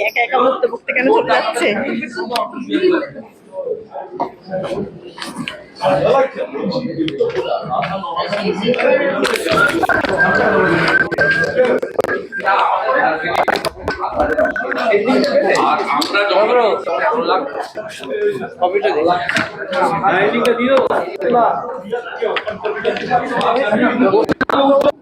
একা যখন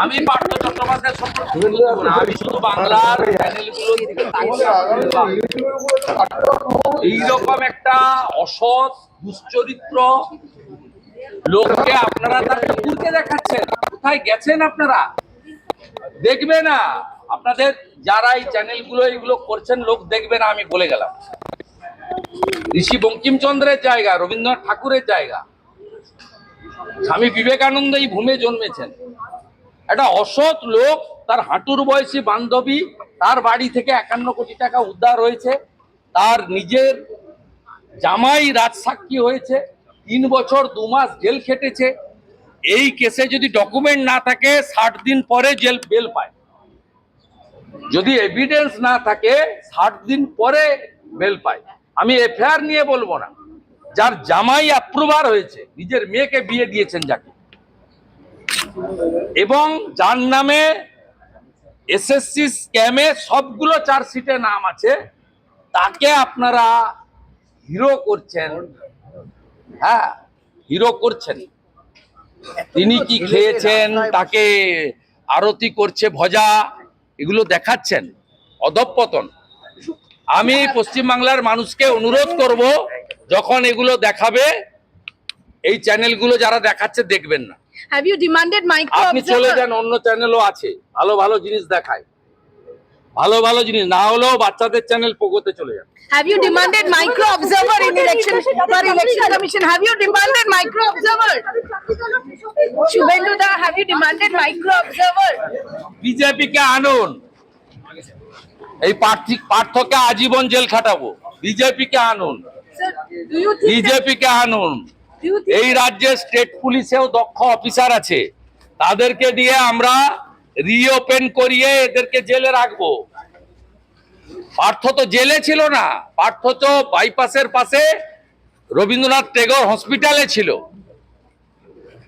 আমি পার্থ চট্টোপাধ্যায়। আমি শুধু বাংলার এইরকম একটা অসৎ, দুশ্চরিত্র লোককে আপনারা তার কুকুরকে দেখাচ্ছেন কোথায় গেছেন আপনারা? দেখবে না। আপনাদের যারা এই চ্যানেলগুলো এগুলো করছেন, লোক দেখবে না, আমি বলে গেলাম। ঋষি বঙ্কিমচন্দ্রের জায়গা, রবীন্দ্রনাথ ঠাকুরের জায়গা। স্বামী বিবেকানন্দ এই ভূমে জন্মেছেন। একটা অসৎ লোক, তার হাঁটুর বয়সী বান্ধবী, তার বাড়ি থেকে একান্ন কোটি টাকা উদ্ধার হয়েছে। তার নিজের জামাই রাজসাক্ষী হয়েছে। তিন বছর দু মাস জেল খেটেছে। এই কেসে যদি ডকুমেন্ট না থাকে, ষাট দিন পরে জেল বেল পায়। যদি এভিডেন্স না থাকে, ষাট দিন পরে বেল পায়। আমি এফআইআর নিয়ে বলব না। যার জামাই অ্যাপ্রুভার হয়েছে, নিজের মেয়েকে বিয়ে দিয়েছেন যাকে। এবং যার নামে এসএসসি স্ক্যামে সবগুলো চার্জশিটে নাম আছে, তাকে আপনারা হিরো করছেন। হ্যাঁ হিরো করছেন। তিনি কি খেয়েছেন তাকে আরতি করছে ভজা এগুলো দেখাচ্ছেন। অধঃপতন। আমি পশ্চিমবাংলার মানুষকে অনুরোধ করব যখন এগুলো দেখাবে এই চ্যানেলগুলো যারা দেখাচ্ছে দেখবেন না। হ্যাভ ইউ ডিমান্ডেড মাইক্রো আপনি চলে যান অন্য চ্যানেলও আছে। ভালো ভালো জিনিস দেখায়। ভালো ভালো জিনিস না হলেও বাচ্চাদের চ্যানেল পোগোতে চলে যান। Have you demanded micro observer in election for election commission? Have you demanded micro observer? Shubhendu da, have you demanded micro observer? বিজেপিকে আনুন। এই প্রার্থী পার্থকে আজীবন জেল খাটাবো। বিজেপিকে আনুন। Sir, do you think that, বিজেপিকে আনুন। Do you think এই রাজ্যে স্টেট পুলিশেও দক্ষ অফিসার আছে। তাদেরকে দিয়ে আমরা রিওপেন করিয়ে এদেরকে জেলে রাখব। পার্থ তো জেলে ছিল না। পার্থ তো বাইপাসের পাশে রবীন্দ্রনাথ টেগর হসপিটালে ছিল।